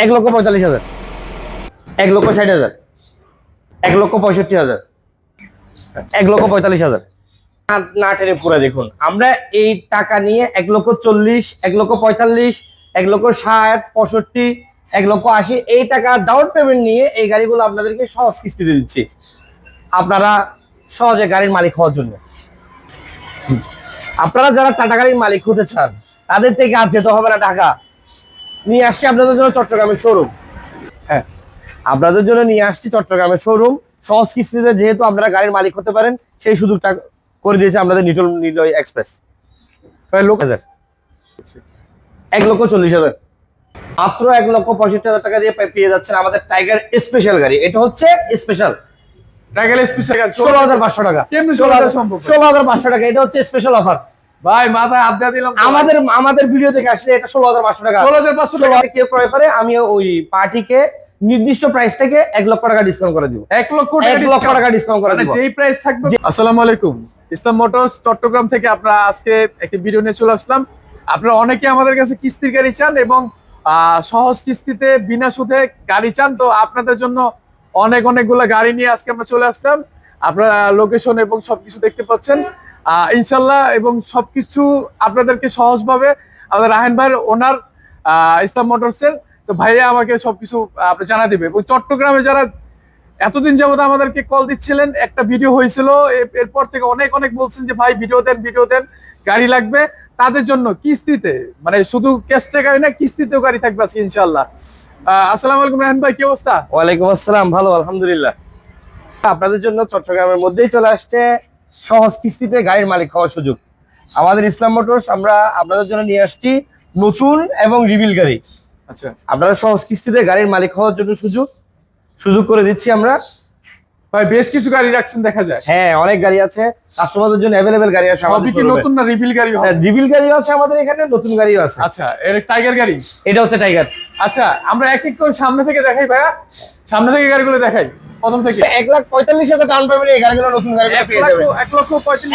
এক লক্ষ পঁয়তাল্লিশ হাজার। এক লক্ষ ষাট হাজার। এক লক্ষ পঁয়ষট্টি হাজার। এক লক্ষ পঁয়তাল্লিশ হাজার। না- টেনে পুরো দেখুন। আমরা এই টাকা নিয়ে এক লক্ষ চল্লিশ, এক লক্ষ পঁয়তাল্লিশ, এক লক্ষ ষাট, পঁয়ষট্টি, এক লক্ষ আশি, এই টাকা ডাউন পেমেন্ট নিয়ে এই গাড়িগুলো আপনাদেরকে সহজ কিস্তিতে দিচ্ছি। আপনারা সহজে গাড়ির মালিক হওয়ার জন্য। আপনারা যারা টাটা গাড়ির মালিক হতে চান, তাদের থেকে আর যেতে হবে না ঢাকা। নিয়ে আসছি আপনাদের জন্য চট্টগ্রামের শোরুম হ্যাঁ আপনাদের জন্য নিয়ে আসছি চট্টগ্রামের শোরুম সহজ কিস্তিতে যেহেতু আপনারা গাড়ির মালিক হতে পারেন সেই সুযোগটা করে দিয়েছে আমাদের নিটল নিলয় এক্সপ্রেস লোক হাজার। এক লক্ষ চল্লিশ হাজার। মাত্র এক লক্ষ পঁয়ষট্টি হাজার টাকা দিয়ে পেয়ে যাচ্ছেন আমাদের টাইগার স্পেশাল গাড়ি। এটা হচ্ছে স্পেশাল টাইগার স্পেশাল ষোলো হাজার পাঁচশো টাকা। কেমনি 16,000 সম্ভব? ষোলো হাজার পাঁচশো টাকা। এটা হচ্ছে স্পেশাল অফার ভাই মাথায় আড্ডা দিলাম আমাদের আমাদের ভিডিও থেকে আসলে এটা ষোলো হাজার পাঁচশো টাকা। ষোলো হাজার কেউ ক্রয় করে আমি ওই পার্টিকে নির্দিষ্ট প্রাইস থেকে এক লক্ষ টাকা ডিসকাউন্ট করে দিব। এক লক্ষ এক লক্ষ টাকা ডিসকাউন্ট করে মানে দিব। যেই প্রাইস থাকবে আসসালামু আলাইকুম। ইসলাম মোটরস চট্টগ্রাম থেকে আমরা আজকে একটি ভিডিও নিয়ে চলে আসলাম। আপনারা অনেকে আমাদের কাছে কিস্তির গাড়ি চান এবং আহ, সহজ কিস্তিতে বিনা সুদে গাড়ি চান। তো আপনাদের জন্য অনেক অনেকগুলো গাড়ি নিয়ে আজকে আমরা চলে আসলাম। আপনারা লোকেশন এবং সবকিছু দেখতে পাচ্ছেন। ইনশাল্লাহ এবং সবকিছু আপনাদেরকে সহজভাবে, আমাদের রাহেন ভাইয়ের ওনার ইসলাম মোটরসের, তো ভাইয়া আমাকে সবকিছু আপনি জানা দিবে। এবং চট্টগ্রামে যারা এতদিন যাবত আমাদেরকে কল দিচ্ছিলেন, একটা ভিডিও হয়েছিল এরপর থেকে অনেক অনেক বলছেন যে, ভাই ভিডিও দেন ভিডিও দেন, গাড়ি লাগবে। তাদের জন্য কিস্তিতে মানে শুধু ক্যাশে গাড়ি না, কিস্তিতেও গাড়ি থাকবে আজকে, ইনশাল্লাহ। আসসালামু আলাইকুম রাহান ভাই, কি অবস্থা? ওয়ালাইকুম আসসালাম, ভালো, আলহামদুলিল্লাহ। আপনাদের জন্য চট্টগ্রামের মধ্যেই চলে আসছে সহজ কিস্তিতে গাড়ির মালিক হওয়ার সুযোগ। আমাদের ইসলাম মোটরস আমরা আপনাদের জন্য নিয়ে আসছি নতুন এবং রিভিল গাড়ি। আচ্ছা। আপনারা সহজ কিস্তিতে গাড়ির মালিক হওয়ার জন্য সুযোগ সুযোগ করে দিচ্ছি আমরা। ভাই বেশ কিছু গাড়ি রাখছেন দেখা যায় হ্যাঁ অনেক গাড়ি আছে। কাস্টমারদের জন্য অ্যাভেলেবেল গাড়ি আছে সবই কি নতুন না রিভিল গাড়ি হবে? রিভিল গাড়িও আছে আমাদের এখানে নতুন গাড়িও আছে। আচ্ছা এর টাইগার গাড়ি? এটা হচ্ছে টাইগার আচ্ছা আমরা এক এক করে সামনে থেকে দেখাই ভাইয়া। সামনে থেকে গাড়িগুলো দেখাই প্রথম থেকে। এক লাখ পঁয়তাল্লিশ হাজার ডাউন পেমেন্ট এই গাড়িগুলো নতুন এক পেয়ে যাবেন। এক লক্ষ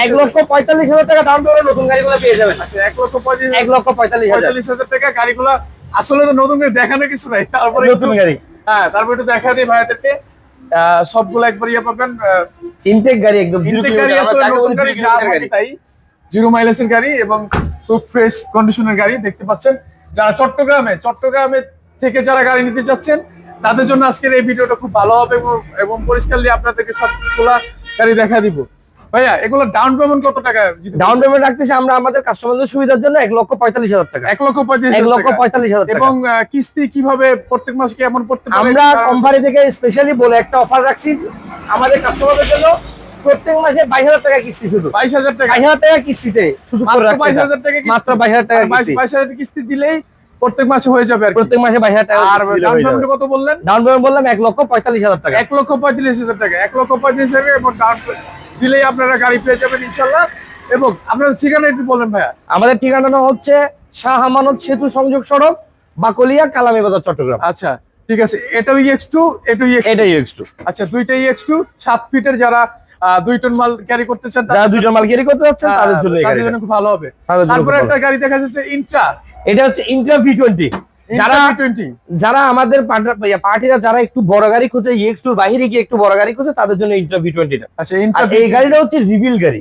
এক লক্ষ পঁয়তাল্লিশ হাজার টাকা ডাউন পেমেন্ট নতুন গাড়িগুলো পেয়ে যাবেন। আচ্ছা এক লক্ষ পঁয়ত্রিশ এক লক্ষ পঁয়তাল্লিশ পঁয়তাল্লিশ হাজার টাকা গাড়িগুলো আসলে তো নতুন করে দেখানোর কিছু নাই তারপরে নতুন গাড়ি। হ্যাঁ তারপরে একটু দেখা দিই ভাইয়াদেরকে। সবগুলো একবার ইয়ে পাবেন ইনটেক গাড়ি একদম জিরো ইনটেক এর গাড়ি আসলে নতুন গাড়ি যা kilometer থাকে গাড়ি। তাই জিরো মাইলেজের গাড়ি এবং খুব ফ্রেশ কন্ডিশনের গাড়ি দেখতে পাচ্ছেন। যারা চট্টগ্রামে চট্টগ্রামে থেকে যারা গাড়ি নিতে চাচ্ছেন তাদের জন্য আজকের এই ভিডিওটা খুব ভালো হবে এবং- এবং পরিষ্কারলি আপনাদেরকে সবগুলা গাড়ি দেখা দিব। ভাইয়া এগুলো ডাউন পেমেন্ট কত টাকা ডাউন পেমেন্ট রাখতেছি আমরা আমাদের কাস্টমারদের সুবিধার জন্য এক লক্ষ পঁয়তাল্লিশ হাজার টাকা। এক লক্ষ পঁয়ত্রিশ এক লক্ষ পঁয়তাল্লিশ হাজার টাকা। এবং কিস্তি কীভাবে প্রত্যেক মাসে আমরা কোম্পানি থেকে স্পেশালি বলে একটা অফার রাখছি। আমাদের কাস্টমারদের জন্য প্রত্যেক মাসে বাইশ হাজার টাকা কিস্তি শুধু। বাইশ হাজার টাকা? বাইশ হাজার টাকা কিস্তিতে শুধু বাইশ হাজার টাকা। মাত্র বাইশ হাজার টাকা বাইশ কিস্তি। হাজার কিস্তি দিলেই প্রত্যেক মাসে হয়ে যাবে প্রত্যেক মাসে বাইশ হাজার টাকা আর ডাউন পেমেন্ট কত বললেন? ডাউন পেমেন্ট বললাম এক লক্ষ পঁয়তাল্লিশ হাজার টাকা। এক লক্ষ পঁয়ত্রিশ হাজার টাকা। এক লক্ষ হাজার এবং ডাউন দিলেই আপনারা গাড়ি পেয়ে যাবেন ইনশাল্লাহ এবং আপনাদের ঠিকানা একটু বলেন ভাইয়া। আমাদের ঠিকানা হচ্ছে শাহ আমানত সেতু সংযোগ সড়ক বাকলিয়া কালামি বাজার চট্টগ্রাম। আচ্ছা ঠিক আছে। এটাও ইএক্স টু এটাও ইএক্স এটাই এক্সটু আচ্ছা দুইটাই ইএক্স টু সাত ফিটের যারা আহ, দুই টন মাল ক্যারি করতে চান যারা দুইটা মাল ক্যারি করতে যাচ্ছেন আহ, তাদের জন্য তাদের জন্য খুব ভালো হবে। তারপরে একটা গাড়ি দেখা যাচ্ছে ইন্ট্রা এটা হচ্ছে ইন্ট্রা ভি টোয়েন্টি যারা যারা আমাদের পার্টিরা যারা একটু বড় গাড়ি খুঁজে ইএক্স টুর বাইরে গিয়ে একটু বড় গাড়ি খুঁজে তাদের জন্য ইন্ট্রা ভি টোয়েন্টিটা আচ্ছা এই গাড়িটা হচ্ছে রিভিল গাড়ি।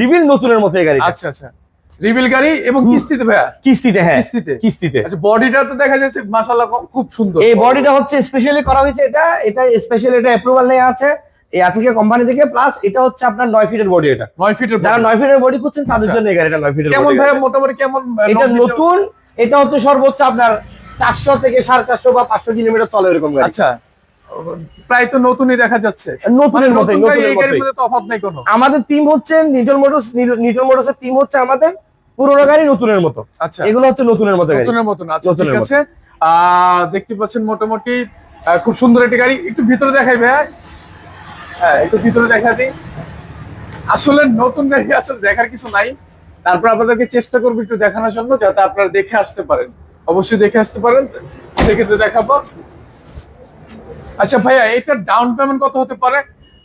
রিভিল নতুনের মতো এই গাড়ি আচ্ছা আচ্ছা। রিভিল গাড়ি এবং কিস্তিতে ভাইয়া? কিস্তিতে হ্যাঁ। কিস্তিতে। কিস্তিতে। আচ্ছা বডিটা তো দেখা যাচ্ছে মাশাআল্লাহ খুব সুন্দর। এই বডিটা হচ্ছে স্পেশালি করা হয়েছে এটা। এটা স্পেশালি এটা অ্যাপ্রুভাল নেওয়া আছে এই আজকে কোম্পানি থেকে। প্লাস এটা হচ্ছে আপনার নয় ফিটের বডি এটা। নয় ফিটের যারা নয় ফিটের বডি খুঁজছেন তাদের আচ্ছা। জন্য এই গাড়িটা নয় ফিটের কেমন ভাইয়া মোটামুটি কেমন এটা নতুন এটা হচ্ছে সর্বোচ্চ আপনার চারশো থেকে সাড়ে চারশো বা পাঁচশো কিলোমিটার চলে এরকম গাড়ি। আচ্ছা প্রায় তো নতুনই দেখা যাচ্ছে। নতুনের মানে মতোই নতুন নতুনের এই গাড়ির মতোই মধ্যে তো অভাব নাই কোনো? আমাদের টিম হচ্ছে নিটল মোটরস নিটল মোটরসের টিম হচ্ছে আমাদের পুরোনো গাড়ি নতুনের মতো। আচ্ছা। এগুলো হচ্ছে নতুনের মতো নতুনের মতন আচ্ছা ঠিক আছে। আহ দেখতে পাচ্ছেন মোটামুটি খুব সুন্দর একটি গাড়ি। একটু ভিতরে দেখাই ভাইয়া হ্যাঁ একটু ভিতরে দেখা দিই। আসলে নতুন গাড়ি আসলে দেখার কিছু নাই। তারপর আপনাদেরকে চেষ্টা করব একটু দেখানোর জন্য যাতে আপনারা দেখে আসতে পারেন। অবশ্যই দেখে আসতে পারেন। সেক্ষেত্রে দেখাবো। আচ্ছা ভাইয়া এটা ডাউন পেমেন্ট কত হতে পারে?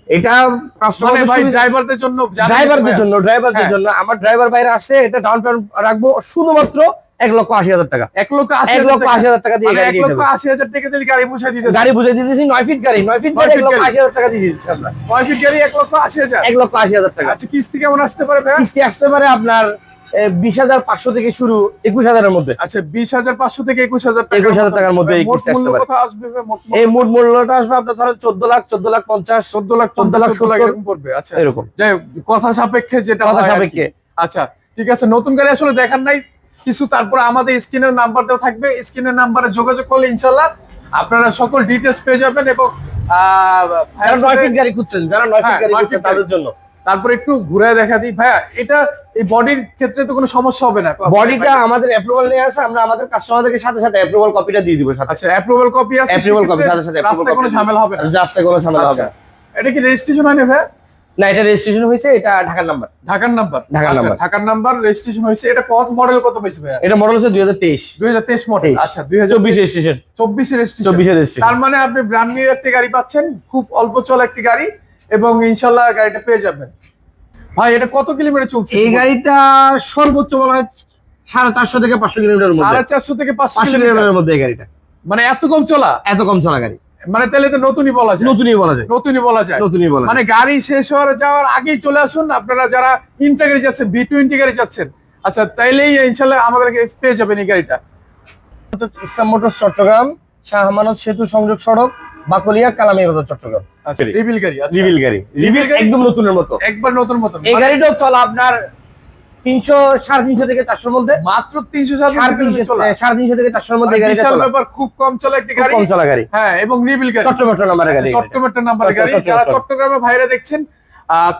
এটা মানে ভাই ড্রাইভারদের জন্য ড্রাইভারদের জন্য ড্রাইভারদের হ্যাঁ। জন্য। আমার ড্রাইভার বাইরে আসে এটা ডাউন পেমেন্ট রাখব শুধুমাত্র এক লক্ষ আশি হাজার টাকা। এক লক্ষ আশি এক লক্ষ। আশি হাজার টাকা দিয়ে মানে এক লক্ষ। আশি হাজার টাকা দিয়ে গাড়ি বুঝাই গাড়ি দিতেছি নয় ফিট গাড়ি নয় ফিট নয় গাড়ি এক লক্ষ আশি হাজার টাকা দিয়ে দিচ্ছি আমরা। নয় ফিট গাড়ি এক লক্ষ আশি হাজার। এক লক্ষ আশি হাজার টাকা। আচ্ছা কিস্তি কেমন আসতে পারে কিস্তি আসতে পারে আপনার বিশ হাজার পাঁচশো থেকে শুরু একুশ হাজারের মধ্যে। আচ্ছা বিশ হাজার পাঁচশো থেকে একুশ হাজার 21,000 টাকার মধ্যে এই মোট মূল্যটা আসবে আপনার ধরেন চোদ্দ লাখ চোদ্দ লাখ পঞ্চাশ চোদ্দ লাখ চোদ্দ লাখ চোদ্দ লাখ এরকম পড়বে আচ্ছা। এরকম। যাই কথা সাপেক্ষে যেটা কথা সাপেক্ষে। আচ্ছা ঠিক আছে নতুন গাড়ি আসলে দেখার নাই। কিছু তারপর আমাদের স্ক্রিনের নাম্বার দেওয়া থাকবে। স্ক্রিনের নাম্বারে যোগাযোগ করলে ইনশাল্লাহ আপনারা সকল ডিটেলস পেয়ে যাবেন এবং আহ, যারা নয় ফিট গাড়ি খুঁজছেন যারা নয় ফিট হ্যাঁ, গাড়ি খুঁজছেন তাদের জন্য। তারপর একটু ঘুরে দেখা দিই। ভাইয়া এটা এই বডির ক্ষেত্রে তো কোনো সমস্যা হবে না। বডিটা আমাদের অ্যাপ্রুভাল নিয়ে আছে আমরা আমাদের কাস্টমারদেরকে সাথে সাথে অ্যাপ্রুভাল কপিটা দিয়ে দিব সাথে। আচ্ছা অ্যাপ্রুভাল কপি আছে অ্যাপ্রুভাল কপি সাথে সাথে রাস্তায় কোনো ঝামেলা হবে না। রাস্তায় কোনো ঝামেলা হবে আচ্ছা না। এটা কি রেজিস্ট্রেশন হয়নি ভাই না এটা রেজিস্ট্রেশন হয়েছে এটা ঢাকার নাম্বার ঢাকার নাম্বার ঢাকার আচ্ছা, নাম্বার। ঢাকার নাম্বার রেজিস্ট্রেশন হয়েছে এটা কত মডেল কত পেয়েছে ভাইয়া? এটা মডেল হচ্ছে দুই হাজার তেইশ। দুই হাজার তেইশ মডেল তেইশ। আচ্ছা দুই হাজার চব্বিশ রেজিস্ট্রেশন চব্বিশে রেজিস্ট্রেশন চব্বিশে রেজিস্ট্রেশন তার মানে আপনি ব্র্যান্ড নিউ একটি গাড়ি পাচ্ছেন খুব অল্প চলা একটি গাড়ি এবং ইনশাল্লাহ গাড়িটা পেয়ে যাবেন। ভাই এটা কত কিলোমিটার চলছে? এই গাড়িটা সর্বোচ্চ বলা হয় সাড়ে চারশো থেকে পাঁচশো কিলোমিটার সাড়ে চারশো থেকে পাঁচশো কিলোমিটার। মধ্যে এই গাড়িটা। মানে এত কম চলা? এত কম চলা গাড়ি। মানে তাহলে তো নতুনই বলা যায়। নতুনই বলা যায়। নতুনই বলা যায়। নতুনই বলা মানে গাড়ি শেষ হওয়ার যাওয়ার আগেই চলে আসুন। আপনারা যারা ইন্টা গাড়ি যাচ্ছেন বি টোয়েন্টি গাড়ি যাচ্ছেন আচ্ছা তাইলেই ইনশাল্লাহ আমাদেরকে পেয়ে যাবেন এই গাড়িটা। ইসলাম মোটরস চট্টগ্রাম শাহ আমানত সেতু সংযোগ সড়ক। বাকলিয়া কালামি বাজার চট্টগ্রাম। আচ্ছা রিভিল গাড়ি আচ্ছা। রিভিল গাড়ি। রিভিল একদম নতুনের মতো। একবার নতুন মতো। এই গাড়িটাও চলা আপনার তিনশো সাড়ে তিনশো থেকে চারশোর মধ্যে। মাত্র তিনশো সাড়ে তিনশো সাড়ে তিনশো থেকে চারশোর মধ্যে এই মানে গাড়িটা বিশাল চলা। ব্যাপার খুব কম চলা একটি গাড়ি। কম চলা গাড়ি। হ্যাঁ এবং রিভিল গাড়ি। চট্টগ্রাম নাম্বারের গাড়ি। আচ্ছা, নাম্বারের গাড়ি। যারা চট্টগ্রাম। ভাইরা দেখছেন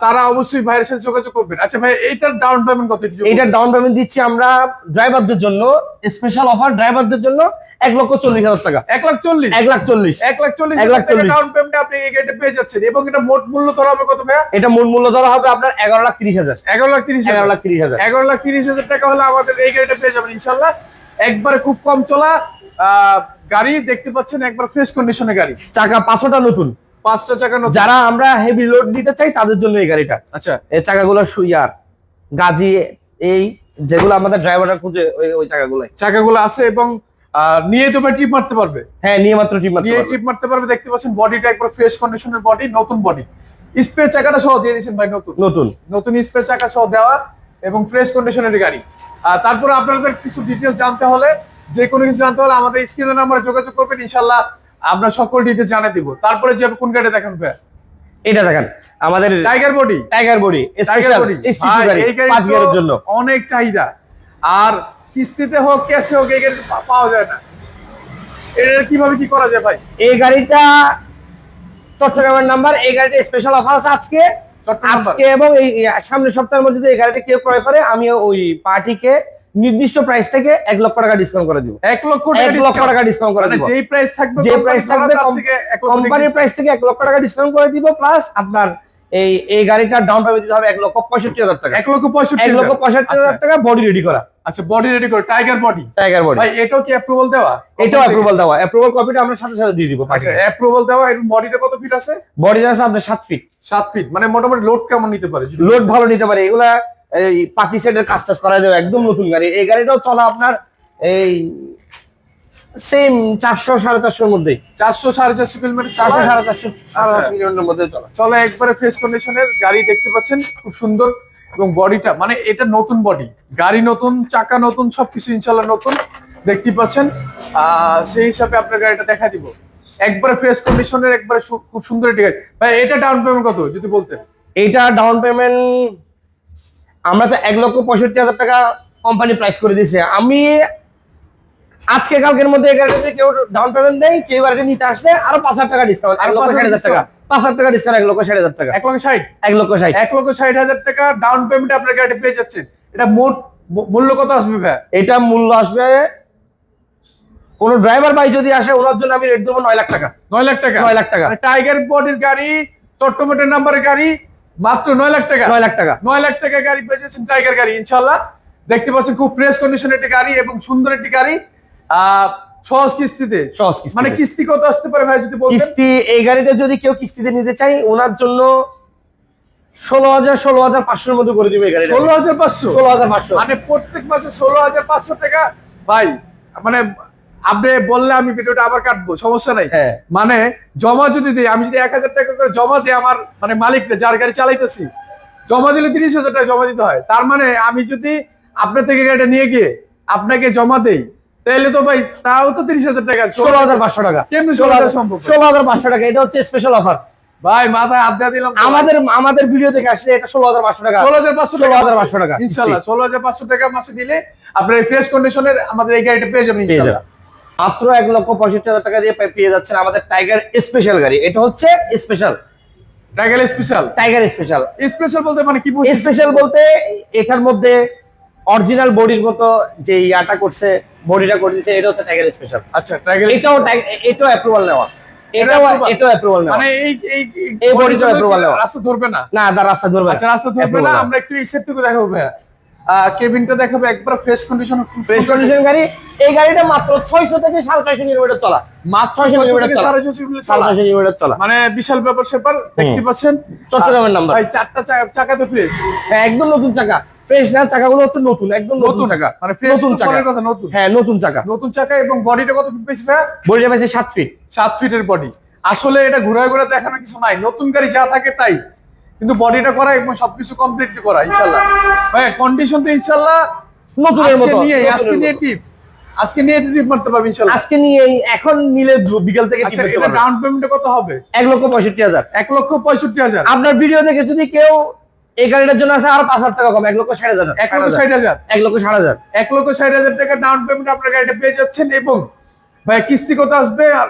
তারা অবশ্যই ভাইয়ের সাথে যোগাযোগ করবেন। আচ্ছা ভাই এইটার ডাউন পেমেন্ট কত এইটার ডাউন পেমেন্ট দিচ্ছি আমরা ড্রাইভারদের জন্য স্পেশাল অফার ড্রাইভারদের জন্য এক লক্ষ চল্লিশ হাজার টাকা। এক লাখ চল্লিশ? এক লাখ চল্লিশ। এক লাখ চল্লিশ এক লাখ চল্লিশ। ডাউন পেমেন্ট আপনি এই গাড়িটা পেয়ে যাচ্ছেন। এবং এটা মোট মূল্য ধরা হবে কত ভাইয়া? এটা মোট মূল্য ধরা হবে আপনার এগারো লাখ তিরিশ হাজার। এগারো লাখ তিরিশ এগারো লাখ তিরিশ হাজার। এগারো লাখ তিরিশ হাজার টাকা হলে আমাদের এই গাড়িটা পেয়ে যাবেন ইনশাল্লাহ একবারে খুব কম চলা আহ, গাড়ি দেখতে পাচ্ছেন একবার ফ্রেশ কন্ডিশনের গাড়ি। চাকা পাঁচটা নতুন। পাঁচটা চাকা যারা আমরা হেভি লোড নিতে চাই তাদের জন্য এই গাড়িটা। আচ্ছা। এই চাকাগুলো সুইয়ার গাজি এই যেগুলো আমাদের ড্রাইভাররা খুঁজে ওই ওই চাকাগুলো চাকাগুলো আছে এবং নিয়ে তো ভাই ট্রিপ মারতে পারবে। হ্যাঁ নিয়ে মাত্র টিম মাত্র নিয়ে ট্রিপ মারতে পারবে দেখতে পাচ্ছেন বডিটা একবার ফ্রেশ কন্ডিশনের বডি নতুন বডি স্প্রে চাকাটা সহ দিয়ে দিয়েছেন ভাই নতুন। নতুন। নতুন স্প্রে চাকা সহ দেওয়া এবং ফ্রেশ কন্ডিশনের গাড়ি। আর তারপরে আপনাদের কিছু ডিটেলস জানতে হলে যে কোনো কিছু জানতে হলে আমাদের স্ক্রিনের নাম্বারে যোগাযোগ করবেন ইনশাল্লাহ আমরা সকল ডিটেলস জানিয়ে দিব। তারপরে যে কোন গাড়ি দেখেন ভাই এটা দেখেন আমাদের tiger body tiger body tiger body পাঁচ গিয়ারের জন্য। অনেক চাহিদা। আর কিস্তিতে হোক ক্যাশে হোক এই গাড়ি পাওয়া যায় না। এটা কীভাবে কি করা যায় ভাই? এই গাড়িটা চট্টগ্রামের নাম্বার এই গাড়িটা স্পেশাল অফার আছে আজকে। আজকে এবং এই এই সামনের সপ্তাহের মধ্যে যদি এই গাড়িটা কেউ ক্রয় করে আমি ওই পার্টিকে নির্দিষ্ট প্রাইস থেকে এক লক্ষ টাকা ডিসকাউন্ট করে দিব। এক লক্ষ এক লক্ষ টাকা ডিসকাউন্ট করে মানে দিব। যেই প্রাইস থাকবে যে প্রাইস থাকবে কোম্পানির প্রাইস থেকে এক লক্ষ টাকা ডিসকাউন্ট করে দিব প্লাস আপনার এই এই গাড়িটার ডাউন পেমেন্ট দিতে হবে এক লক্ষ পঁয়ষট্টি হাজার টাকা। এক লক্ষ পঁয়ষট্টি এক লক্ষ পঁয়ষট্টি হাজার টাকা বডি রেডি করা। আচ্ছা বডি রেডি করে। টাইগার বডি টাইগার বডি ভাই এটাও কি অ্যাপ্রুভাল দেওয়া? এটাও অ্যাপ্রুভাল দেওয়া। অ্যাপ্রুভাল কপিটা আমরা সাথে সাথে দিয়ে দিব আচ্ছা অ্যাপ্রুভাল দেওয়া এর বডিটা কত ফিট আছে? বডি আছে আপনার সাত ফিট সাত ফিট মানে মোটামুটি লোড কেমন নিতে পারে? লোড ভালো নিতে পারে। এগুলা এই পাতি সেটের কাজ টাজ করা যাবে একদম নতুন গাড়ি। এই গাড়িটাও চলা আপনার এই সেম চারশো সাড়ে চারশোর মধ্যে চারশো সাড়ে চারশো কিলোমিটার চারশো সাড়ে চারশো সাড়ে আচ্ছা। চারশো কিলোমিটার মধ্যে চলা। চলে একবারে ফ্রেশ কন্ডিশনের গাড়ি দেখতে পাচ্ছেন খুব সুন্দর। এবং বডিটা মানে এটা নতুন বডি গাড়ি নতুন চাকা নতুন সবকিছু ইনশাল্লাহ নতুন। দেখতে পাচ্ছেন সেই হিসাবে আপনার গাড়িটা দেখা দিব। একবারে ফ্রেশ কন্ডিশনের একবারে খুব সুন্দর একটি গাড়ি। ভাই এটা ডাউন পেমেন্ট কত যদি বলতেন? এইটা ডাউন পেমেন্ট আমরা তো এক লক্ষ পঁয়ষট্টি হাজার টাকা কোম্পানি প্রাইস করে দিয়েছে। আমি আজকে কালকের মধ্যে এই গাড়িটা কেউ ডাউন পেমেন্ট দেয় কেউ গাড়িটা নিতে আসলে আরও পাঁচ হাজার টাকা ডিসকাউন্ট আরও লক্ষ ষাট হাজার টাকা। পাঁচ হাজার টাকা ডিসকাউন্ট এক লক্ষ ষাট হাজার টাকা। এক লক্ষ ষাট? এক লক্ষ ষাট। এক লক্ষ ষাট হাজার টাকা ডাউন পেমেন্ট আপনার গাড়িটা পেয়ে যাচ্ছেন। এটা মোট মূল্য কত আসবে ভাই? এটা মূল্য আসবে কোন ড্রাইভার ভাই যদি আসে ওনার জন্য আমি রেট দেবো নয় লাখ টাকা। নয় লাখ টাকা? নয় লাখ টাকা। মানে টাইগার বডির গাড়ি চট্টমেটের নাম্বারের গাড়ি মাত্র নয় লাখ টাকা। নয় লাখ টাকা। নয় লাখ টাকা গাড়ি পেয়ে যাচ্ছেন টাইগার গাড়ি ইনশাল্লাহ। দেখতে পাচ্ছেন খুব ফ্রেশ কন্ডিশনের একটি গাড়ি এবং সুন্দর একটি গাড়ি। আহ, সহজ কিস্তিতে। সহজ কিস্তি মানে কিস্তি কত আসতে পারে ভাই যদি কিস্তি এই গাড়িটা যদি কেউ কিস্তিতে নিতে চাই ওনার জন্য ষোলো হাজার ষোলো হাজার পাঁচশোর মধ্যে করে দিবে এই গাড়িটা। ষোলো হাজার পাঁচশো? ষোলো হাজার পাঁচশো। মানে প্রত্যেক মাসে ষোলো হাজার পাঁচশো টাকা। ভাই মানে আপনি বললে আমি ভিডিওটা আবার কাটবো সমস্যা নাই। হ্যাঁ। মানে জমা যদি দিই আমি যদি এক হাজার টাকা করে জমা দিই আমার মানে মালিককে যার গাড়ি চালাইতেছি জমা দিলে তিরিশ হাজার টাকা জমা দিতে হয়। তার মানে আমি যদি আপনার থেকে গাড়িটা নিয়ে গিয়ে আপনাকে জমা দেই তাহলে তো ভাই তাও তো তিরিশ হাজার টাকা ষোলো হাজার পাঁচশো টাকা। কেমনি ষোলো হাজার সম্ভব? ষোলো হাজার পাঁচশো টাকা এটা হচ্ছে স্পেশাল অফার ভাই মাথায় দিয়ে দিলাম আমাদের আমাদের ভিডিও থেকে আসলে এটা ষোলো হাজার পাঁচশো টাকা। ষোলো হাজার পাঁচশো ষোলো হাজার পাঁচশো টাকা। ইনশাল্লাহ ষোলো হাজার পাঁচশো টাকা মাসে দিলে আপনার ফ্রেশ কন্ডিশনের আমাদের এই গাড়িটা পেয়ে যাবেন ইনশাল্লাহ। মাত্র এক লক্ষ পঁয়ষট্টি হাজার টাকা দিয়ে পেয়ে যাচ্ছেন আমাদের টাইগার স্পেশাল গাড়ি। এটা হচ্ছে special. Tiger special? Tiger special. Special বলতে মানে কি স্পেশাল বলতে এটার মধ্যে অরিজিনাল বডির মতো যে ইয়াটা করছে বডিটা করে দিচ্ছে এটা হচ্ছে টাইগার স্পেশাল। আচ্ছা টাইগার এটাও এটাও অ্যাপ্রুভাল নেওয়া। এটাও? এটাও অ্যাপ্রুভাল নেওয়া। মানে এই এই এই বডিটা approval নেওয়া। রাস্তা ধরবে না? না তার রাস্তা ধরবে। আচ্ছা রাস্তা ধরবে না আমরা একটু এই সেটটুকু দেখাবো ভাইয়া। কেবিনটা দেখাবো একবার ফ্রেশ কন্ডিশন ফ্রেশ কন্ডিশন গাড়ি। এই গাড়িটা মাত্র ছয়শো থেকে সাড়ে ছয়শো কিলোমিটার চলা। মাত্র ছয়শো ছয়শো কিলোমিটার চলা। সাড়ে ছয়শো কিলোমিটার চলা। মানে বিশাল ব্যাপার স্যাপার দেখতে পাচ্ছেন? চট্টগ্রামের নাম্বার ভাই চারটা চাকা তো ফ্রেশ হ্যাঁ একদম নতুন চাকা। ফ্রেশ না চাকাগুলো হচ্ছে নতুন একদম নতুন চাকা। মানে ফ্রেশ নতুন চাকা। কথা নতুন। হ্যাঁ নতুন চাকা। নতুন চাকা এবং বডিটা কত ফিট পেয়েছে বডিটা পাইছে সাত ফিট সাত ফিটের বডি আসলে এটা ঘুরে ঘুরে দেখানো কিছু নাই। নতুন গাড়ি যা থাকে তাই। কিন্তু বডিটা করা এবং সবকিছু কমপ্লিট করা ইনশাল্লাহ ভাই কন্ডিশন তো ইনশাল্লাহ নতুনের আজকে মতো নিয়ে আজকে নিয়ে টিপ আজকে নিয়ে টিপ মারতে পারবে ইনশাল্লাহ আজকে নিয়ে এখন নিলে বিকেল থেকে আচ্ছা টিপ ডাউন পেমেন্ট কত হবে? এক লক্ষ পঁয়ষট্টি হাজার। এক লক্ষ পঁয়ষট্টি হাজার। আপনার ভিডিও দেখে যদি কেউ এই গাড়িটার জন্য আছে আরও পাঁচ হাজার টাকা কম এক লক্ষ ষাট হাজার এক লক্ষ ষাট হাজার এক লক্ষ ষাট হাজার। এক লক্ষ ষাট হাজার টাকা ডাউন পেমেন্ট আপনার গাড়িটা পেয়ে যাচ্ছেন এবং ভাই কিস্তি কত আসবে? আর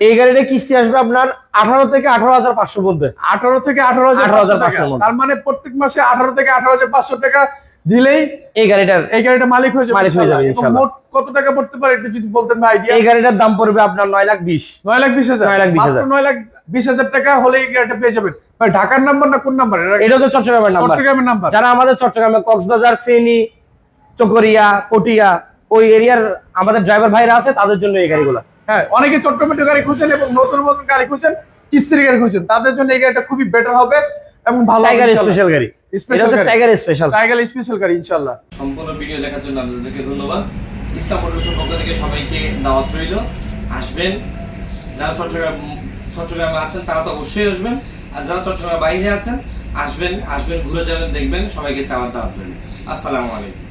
এই গাড়িটা কিস্তি আসবে আপনার আঠারো থেকে আঠারো হাজার পাঁচশো মধ্যে। আঠারো থেকে আঠারো হাজার 18,500 টাকা। মধ্যে। তার মানে প্রত্যেক মাসে আঠারো থেকে আঠারো হাজার পাঁচশো টাকা দিলেই এই গাড়িটার এই গাড়িটা মালিক হয়ে যাবে মালিক হয়ে যাবে। মোট কত টাকা পড়তে পারে একটু যদি বলতেন আইডিয়া এই গাড়িটার দাম পড়বে আপনার নয় লাখ বিশ। নয় লাখ বিশ হাজার? নয় লাখ বিশ হাজার। নয় লাখ বিশ হাজার টাকা হলে এই গাড়িটা পেয়ে যাবেন। ভাই ঢাকার নাম্বার না কোন নাম্বার এটা হচ্ছে চট্টগ্রামের নাম্বার চট্টগ্রামের নাম্বার যারা আমাদের চট্টগ্রামে কক্সবাজার ফেনী চকরিয়া পটিয়া ওই এরিয়ার আমাদের ড্রাইভার ভাইরা আছে তাদের জন্য এই গাড়িগুলো। হ্যাঁ অনেকে চট্টগ্রামের গাড়ি খুঁজছেন এবং নতুন নতুন গাড়ি খুঁজছেন কিস্তির গাড়ি খুঁজছেন তাদের জন্য এই গাড়িটা খুবই বেটার হবে এবং ভালো টাইগার স্পেশাল গাড়ি। এটা special tiger special tiger special গাড়ি ইনশাআল্লাহ সম্পূর্ণ ভিডিও দেখার জন্য আপনাদেরকে ধন্যবাদ। ইসলাম মোটরসের পক্ষ থেকে সবাইকে দাওয়াত রইল। আসবেন। যারা চট্টগ্রাম চট্টগ্রামে আছেন তারা তো অবশ্যই আসবেন। আর যারা চট্টগ্রামের বাইরে আছেন আসবেন আসবেন ঘুরে যাবেন দেখবেন সবাইকে চাওয়ার দাওয়াত রইল। আসসালামু আলাইকুম।